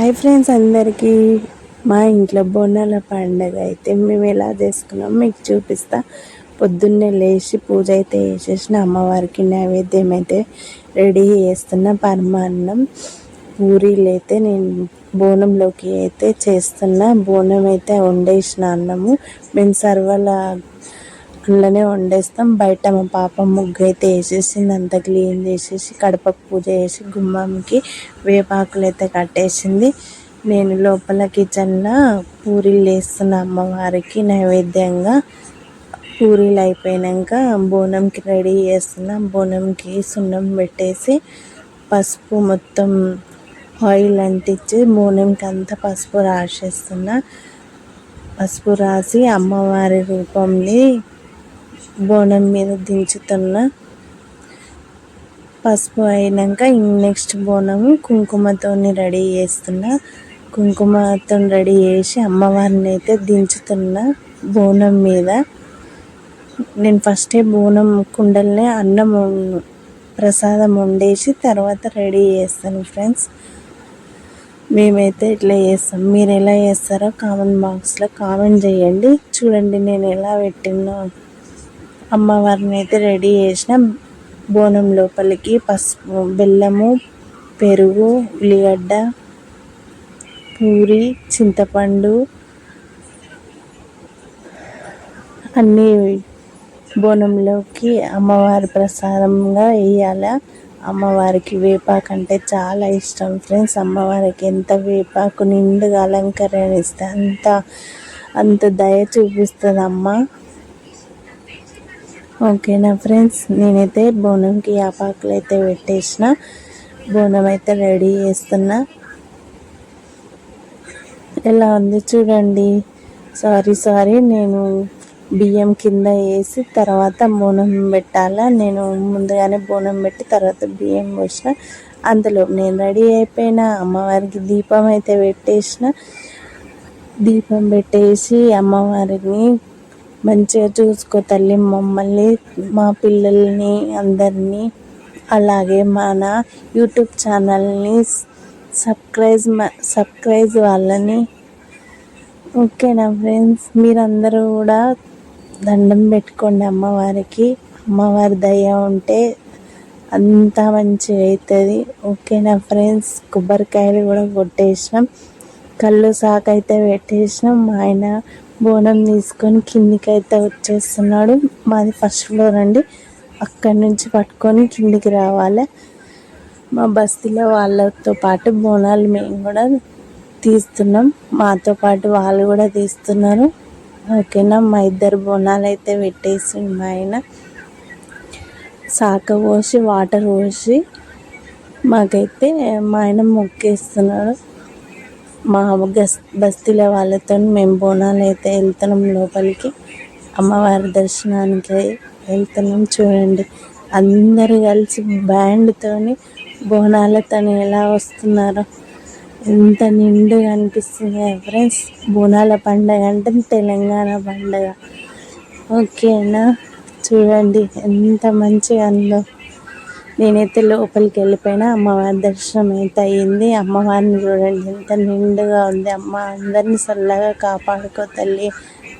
Hi friends అందరికీ మా ఇంట్లో బోనాల పండగ అయితే మేము ఎలా చేసుకున్నాం మీకు చూపిస్తా. పొద్దున్నే లేచి పూజ అయితే వేసేసిన అమ్మవారికి నైవేద్యం అయితే రెడీ చేస్తున్న పరమాన్నం. పూరీలు అయితే నేను బోనంలోకి అయితే చేస్తున్నా. బోనం అయితే వండేసిన అన్నము. మేము సర్వల ఇంట్లోనే వండేస్తాం. బయట మా పాప ముగ్గు అయితే వేసేసింది. అంతా క్లీన్ చేసేసి కడపకు పూజ చేసి గుమ్మంకి వేపాకులు అయితే కట్టేసింది. నేను లోపల కిచెన్లో పూరీలు వేస్తున్న అమ్మవారికి నైవేద్యంగా. పూరీలు అయిపోయాక బోనంకి రెడీ చేస్తున్నా. బోనంకి సున్నం పెట్టేసి పసుపు మొత్తం ఆయిల్ అంటించి బోనంకి అంతా పసుపు రాసేస్తున్నా. పసుపు రాసి అమ్మవారి రూపంని బోనం మీద దించుతున్న పసుపు అయినాక నెక్స్ట్ బోనము కుంకుమతో రెడీ చేస్తున్న. కుంకుమతో రెడీ చేసి అమ్మవారిని అయితే దించుతున్న బోనం మీద. నేను ఫస్టే బోనం కుండల్ని అన్నం ప్రసాదం వండేసి తర్వాత రెడీ చేస్తాను ఫ్రెండ్స్. మేమైతే ఇట్లా చేస్తాం. మీరు ఎలా చేస్తారో కామెంట్ బాక్స్లో కామెంట్ చేయండి. చూడండి నేను ఎలా పెట్టినో. అమ్మవారిని అయితే రెడీ చేసిన. బోనం లోపలికి పసుపు బెల్లము పెరుగు ఉల్లిగడ్డ పూరి చింతపండు అన్నీ బోనంలోకి అమ్మవారి ప్రసాదంగా వేయాల. అమ్మవారికి వేపాకు అంటే చాలా ఇష్టం ఫ్రెండ్స్. అమ్మవారికి ఎంత వేపాకు నిండుగా అలంకరణ ఇస్తే అంత అంత దయ చూపిస్తుంది అమ్మ ఓకేనా ఫ్రెండ్స్ నేనైతే బోనంకి యాపాకులు అయితే పెట్టేసిన. బోనం అయితే రెడీ చేస్తున్నా. ఎలా ఉంది చూడండి. సారీ సారీ నేను బియ్యం కింద వేసి తర్వాత బోనం పెట్టాలా? నేను ముందుగానే బోనం పెట్టి తర్వాత బియ్యం పోసిన. అందులో నేను రెడీ అయిపోయిన అమ్మవారికి దీపం అయితే పెట్టేసిన. దీపం పెట్టేసి అమ్మవారిని మంచిగా చూసుకో తల్లి మమ్మల్ని మా పిల్లల్ని అందరినీ. అలాగే మన యూట్యూబ్ ఛానల్ని సబ్స్క్రైబ్ సబ్స్క్రైబ్ వాళ్ళని. ఓకేనా ఫ్రెండ్స్? మీరందరూ కూడా దండం పెట్టుకోండి అమ్మవారికి. అమ్మవారి దయ ఉంటే అంతా మంచిగా అవుతుంది ఓకేనా ఫ్రెండ్స్? కొబ్బరికాయలు కూడా కొట్టేసినాం. కళ్ళు సాకైతే పెట్టేసినాం. మా ఆయన బోనం తీసుకొని కిందికి అయితే వచ్చేస్తున్నాడు. మాది ఫస్ట్ ఫ్లోర్ అండి. అక్కడి నుంచి పట్టుకొని కిందికి రావాలి. మా బస్తీలో వాళ్ళతో పాటు బోనాలు మేము కూడా తీస్తున్నాం. మాతో పాటు వాళ్ళు కూడా తీస్తున్నారు. ఓకేనా? మా ఇద్దరు బోనాలు అయితే పెట్టేసి మా ఆయన సాక పోసి వాటర్ పోసి మాకైతే మా ఆయన మొక్కేస్తున్నాడు. మా గస్ బస్తీల వాళ్ళతో మేము బోనాలు అయితే వెళ్తున్నాం లోపలికి. అమ్మవారి దర్శనానికి వెళ్తున్నాం చూడండి. అందరూ కలిసి బ్యాండ్తోని బోనాలతోని ఎలా వస్తున్నారో. ఎంత నిండుగా అనిపిస్తుంది ఫ్రెండ్స్ బోనాల పండగ అంటే తెలంగాణ పండగ. ఓకేనా? చూడండి ఎంత మంచిగా అందో నేనైతే లోపలికి వెళ్ళిపోయినా అమ్మవారి దర్శనం అయితే అయ్యింది అమ్మవారిని చూడండి ఎంత నిండుగా ఉంది. అమ్మ అందరిని చల్లగా కాపాడుకో తల్లి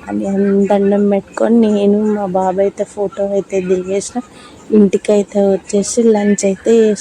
అని దండం పెట్టుకొని నేను మా బాబాయ్ అయితే ఫోటో అయితే దిగేసిన. ఇంటికి అయితే వచ్చేసి లంచ్ అయితే